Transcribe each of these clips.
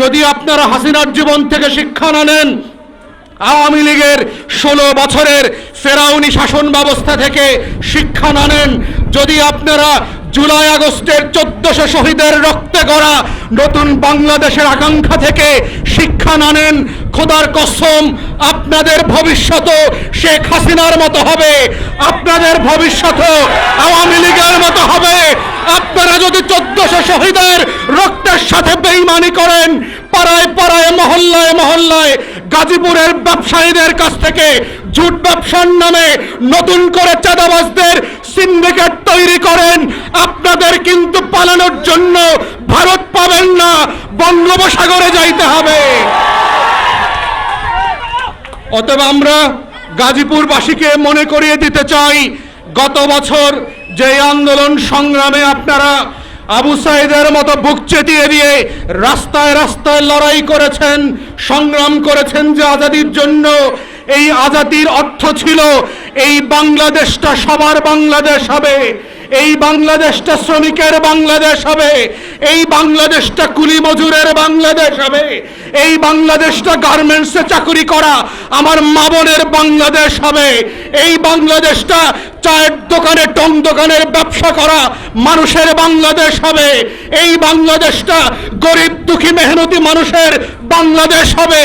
যদি আপনারা হাসিনার জীবন থেকে শিক্ষা না নেন, আওয়ামী লীগের ষোলো বছরের ফেরাউনি শাসন ব্যবস্থা থেকে শিক্ষা না নেন, যদি আপনারা জুলাই আগস্টের চোদ্দশো শহীদের রক্তে গড়া নতুন বাংলাদেশের আকাঙ্ক্ষা থেকে শিক্ষা না নেন, খোদার কসম, আপনাদের ভবিষ্যৎ শেখ হাসিনার মতো হবে, আপনাদের ভবিষ্যৎ আওয়ামী লীগের মতো হবে। আপনারা যদি চোদ্দশো শহীদের রক্তের সাথে করেন। পাড়ায় পাড়ায়, মহল্লায় মহল্লায় গাজীপুরের ব্যবসায়ীদের কাছ থেকে ঝুট ব্যবসার নামে নতুন করে চাঁদাবাজদের সিন্ডিকেট তৈরি করেন। আপনাদের কিন্তু পালানোর জন্য ভারত পাবেন না, বঙ্গোপসাগরে যাইতে হবে। অতএব আমরা গাজীপুরবাসীকে মনে করিয়ে দিতে চাই, গত বছর যে আন্দোলন সংগ্রামে আপনারা আবু সাইদের মতো বুক চেতিয়ে দিয়ে রাস্তায় রাস্তায় লড়াই করেছেন, সংগ্রাম করেছেন যে আজাদির জন্য। এই আজাদির অর্থ ছিল, এই বাংলাদেশটা সবার বাংলাদেশ হবে, এই বাংলাদেশটা শ্রমিকের বাংলাদেশ হবে, এই বাংলাদেশটা কুলি মজুরের বাংলাদেশ হবে, এই বাংলাদেশটা গার্মেন্টসে চাকরি করা আমার মা বোনের বাংলাদেশ হবে, এই বাংলাদেশটা চায়ের দোকানে, টং দোকানের ব্যবসা করা মানুষের বাংলাদেশ হবে। এই বাংলাদেশটা গরিব, দুঃখী, মেহনতি মানুষের বাংলাদেশ হবে।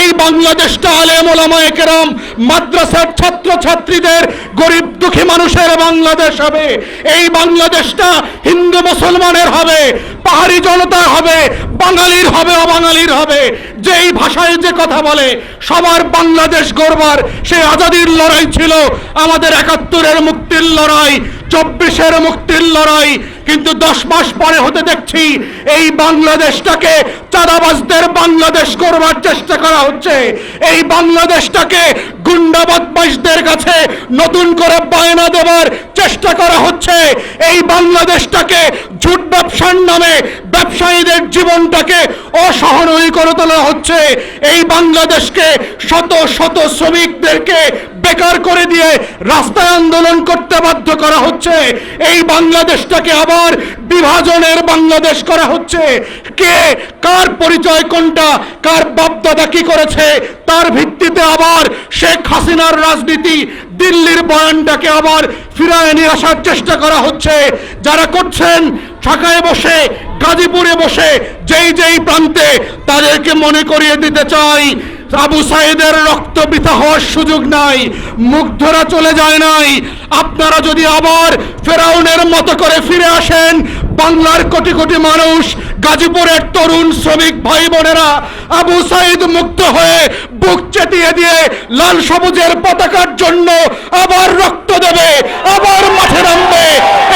এই বাংলাদেশটা আলেম ওলামায়ে কেরাম মাদ্রাসার ছাত্র ছাত্রীদের গরিব, দুঃখী মানুষের বাংলাদেশ হবে। এই বাংলাদেশটা হিন্দু, মুসলমানের হবে। পাহাড়ি জনতা হবে, বাঙালির হবে, অবাঙালির হবে। যেই ভাষায় যে কথা বলে, সবার বাংলাদেশ গড়বার সেই আজাদির লড়াই ছিল। আমাদের একাত্তরের মুক্তির লড়াই, চব্বিশের মুক্তির লড়াই। কিন্তু দশ মাস পরে হতে দেখছি, এই বাংলাদেশটাকে চাঁদাবাজদের বাংলাদেশ করবার চেষ্টা করা হচ্ছে। এই বাংলাদেশটাকে গুন্ডা বদমাইশদের কাছে নতুন করে বায়না দেবার চেষ্টা করা হচ্ছে। এই বাংলাদেশটাকে ঝুট ব্যবসার নামে ব্যবসায়ীদের জীবনটাকে অসহনীয় করে তোলা হচ্ছে এই বাংলাদেশকে শত শত শ্রমিকদেরকে বেকার করে দিয়ে রাস্তায় আন্দোলন করতে বাধ্য করা হচ্ছে। এই বাংলাদেশটাকে আবার বিভাজনের বাংলাদেশ করা হচ্ছে। কে, কার পরিচয় কোনটা, কার বাপদাদা কি করেছে, তার ভিত্তিতে আবার শেখ হাসিনার রাজনীতি দিল্লির বয়ানটাকে আবার ফিরায় নিয়ে আসার চেষ্টা করা হচ্ছে। যারা করছেন, ঢাকায় বসে গাজীপুরে বসে যেই যেই প্রান্তে তাদেরকে মনে করিয়ে দিতে চাই। আবু সাইদের রক্ত বৃথা হওয়ার সুযোগ নাই, মুগ্ধরা চলে যায় নাই। আপনারা যদি আবার ফেরাউনের মতো করে ফিরে আসেন, বাংলার কোটি কোটি মানুষ, গাজীপুরের তরুণ শ্রমিক ভাই বোনেরা, আবু সাইদ মুক্ত হয়ে বুক চেটিয়ে দিয়ে লাল সবুজের পতাকার জন্য আবার রক্ত দেবে আবার মাঠে নামবে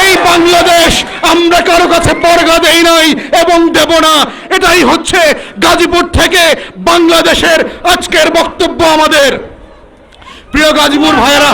এই বাংলাদেশ আমরা কারও কাছে বর্গা নাই এবং দেব না এটাই হচ্ছে গাজীপুর থেকে বাংলাদেশের আজকের বক্তব্য আমাদের। প্রিয় গাজীপুর ভাইয়েরা